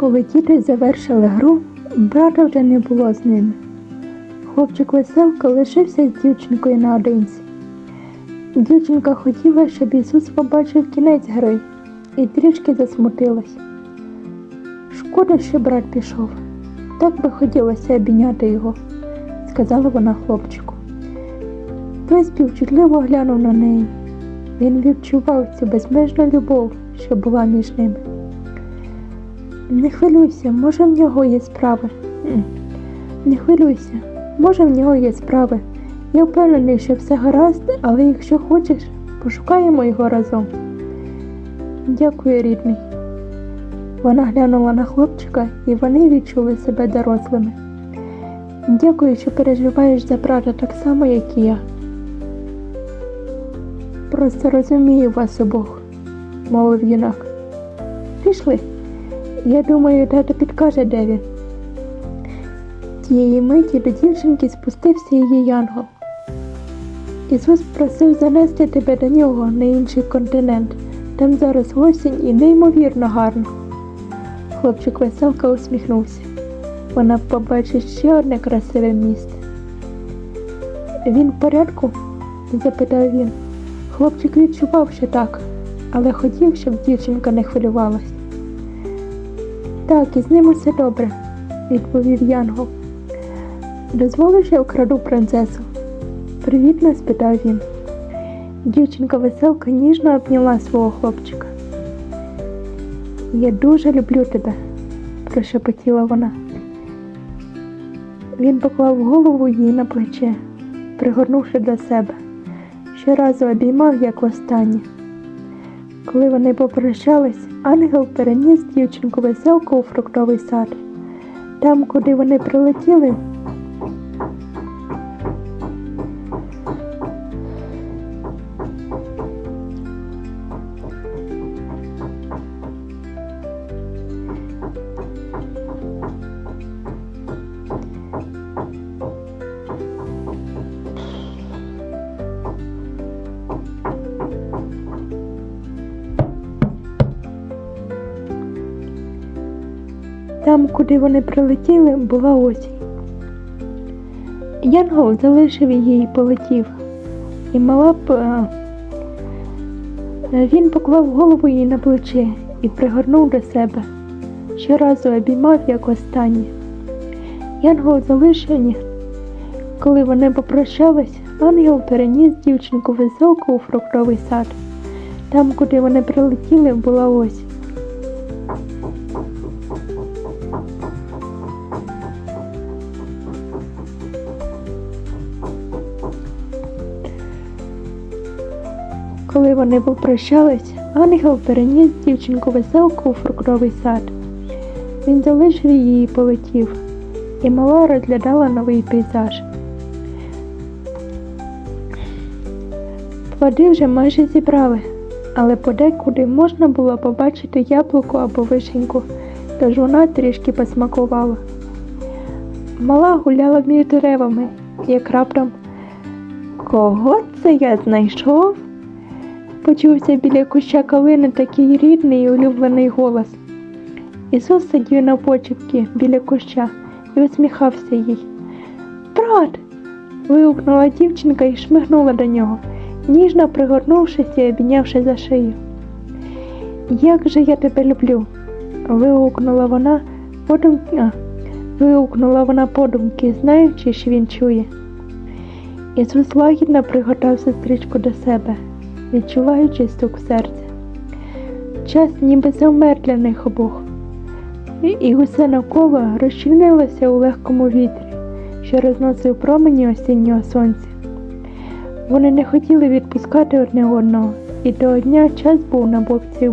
Коли діти завершили гру, брата вже не було з ними. Хлопчик веселка лишився з дівчинкою наодинці. Дівчинка хотіла, щоб Ісус побачив кінець гри і трішки засмутилась. Шкода, що брат пішов. Так би хотілося обійняти його, сказала вона хлопчику. Той співчутливо глянув на неї. Він відчував цю безмежну любов, що була між ними. Не хвилюйся, може в нього є справи. Не хвилюйся, може в нього є справи. Я впевнений, що все гаразд, але якщо хочеш, пошукаємо його разом. Дякую, рідний. Вона глянула на хлопчика, і вони відчули себе дорослими. Дякую, що переживаєш за брата так само, як і я. Просто розумію вас обох, мовив юнак. Пішли. Я думаю, тато підкаже, де він. Тієї миті до дівчинки спустився її янгол. Ісус просив занести тебе до нього на інший континент. Там зараз осінь і неймовірно гарно. Хлопчик веселка усміхнувся. Вона побачить ще одне красиве місце. Він в порядку? запитав він. Хлопчик відчував, що так, але хотів, щоб дівчинка не хвилювалась. Так, із ним усе добре, відповів Янгол. Дозволиш, я вкраду принцесу? Привітно спитав він. Дівчинка веселка ніжно обняла свого хлопчика. Я дуже люблю тебе, прошепотіла вона. Він поклав голову їй на плече, пригорнувши до себе, щоразу обіймав, як востаннє. Коли вони попрощались, ангел переніс дівчинку веселку у фруктовий сад. Там, куди вони прилетіли, Там, куди вони прилетіли, була осінь. Янгол залишив її і полетів, і мала б. е, Він поклав голову їй на плече і пригорнув до себе. Щоразу обіймав, як останнє. Янгол залишив їх. Коли вони попрощались, ангел переніс дівчинку веселку у фруктовий сад. Там, куди вони прилетіли, була осінь. Коли вони попрощались, ангел переніс дівчинку веселку у фруктовий сад. Він залишив її і полетів, і мала розглядала новий пейзаж. Плоди вже майже зібрали, але подекуди можна було побачити яблуко або вишеньку, тож вона трішки посмакувала. Мала гуляла між деревами, як раптом Кого це я знайшов? Почувся біля куща калини такий рідний і улюблений голос. Ісус сидів на почепки біля куща і усміхався їй. Брат. вигукнула дівчинка і шмигнула до нього, ніжно пригорнувшись і обійнявши за шию. Як же я тебе люблю. вигукнула вона подумки, вигукнула вона подумки, знаючи, що він чує. Ісус лагідно пригортав сестричку до себе, відчуваючи стук в серці. Час ніби завмер для них обох, і, усе навколо розчинилося у легкому вітрі, що розносив промені осіннього сонця. Вони не хотіли відпускати одне одного, і того дня час був на боці.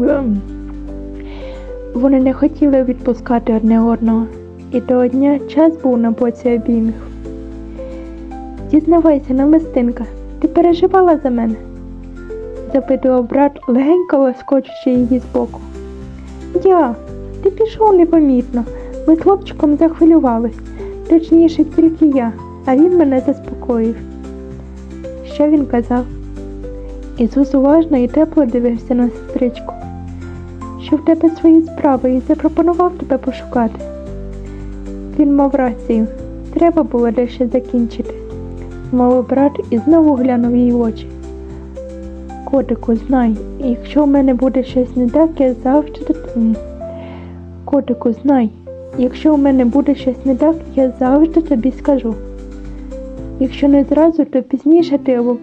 Вони не хотіли відпускати одне одного, і того дня час був на боці обіймів. Дізнавайся, намистинка, ти переживала за мене? Запитував брат, легенько лоскочучи її збоку. Я, ти пішов непомітно. Ми з хлопчиком захвилювались, точніше, тільки я, а він мене заспокоїв. Що він казав? Ісус уважно і тепло дивився на сестричку. що в тебе свої справи і запропонував тебе пошукати. Він мав рацію, треба було дещо закінчити. Мовив брат і знову глянув їй в очі. Котику, знай, якщо в мене буде щось не так, я завжди. Котику, знай, якщо у мене буде щось не так, я завжди тобі скажу. Якщо не зразу, то пізніше ти або.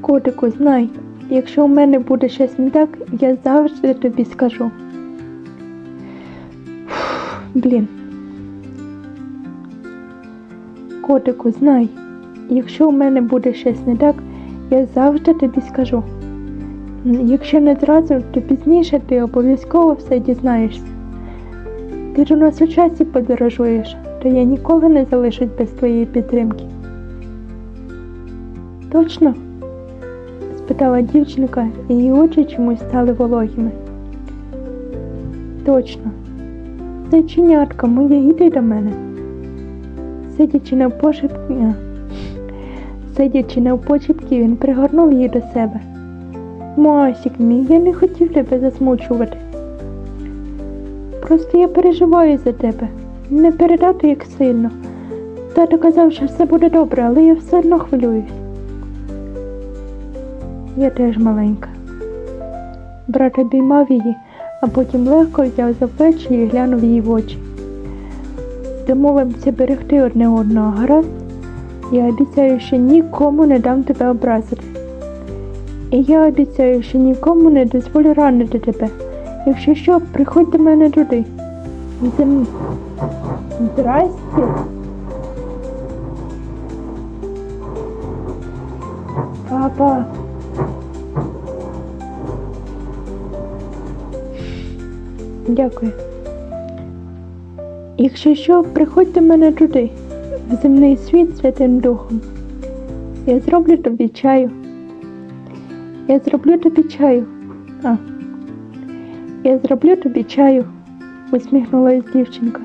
Котику, знай, якщо у мене буде щось не так, я завжди тобі скажу. Блін. Котику, знай, якщо у мене буде щось не так, я завжди тобі скажу. Якщо не зразу, то пізніше ти обов'язково все дізнаєшся. Ти ж у нас у часі подорожуєш, то я ніколи не залишусь без твоєї підтримки. Точно? спитала дівчинка, і її очі чомусь стали вологими. Точно. Зайченятка моє, йди до мене. Сидячи на пошепки, а, сидячи на почепки, він пригорнув її до себе. Масік мій, я не хотів тебе засмучувати. Просто я переживаю за тебе. Не передати як сильно. Тато казав, що все буде добре, але я все одно хвилююсь. Я теж маленька. Брат обіймав її, а потім легко взяв за плечі і глянув їй в очі. Домовимося берегти одне одного, гаразд? Я обіцяю, що нікому не дам тебе образити. І я обіцяю, що нікому не дозволю ранити тебе. Якщо що, приходь до мене туди. Зем... Здрасте. Папа. Дякую. Якщо що, приходь до мене туди, земний світ Святим Духом. Я зроблю тобі чаю. Я зроблю тобі чаю. А. Я зроблю тобі чаю, усміхнулась дівчинка.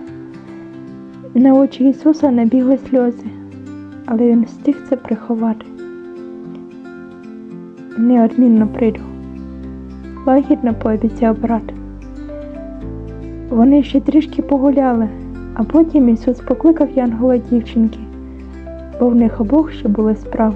На очі Ісуса набігли сльози, але він встиг це приховати. Неодмінно прийду. Лагідно пообіцяв брат. Вони ще трішки погуляли, а потім Ісус покликав Янгола дівчинки, бо в них обох ще були справи.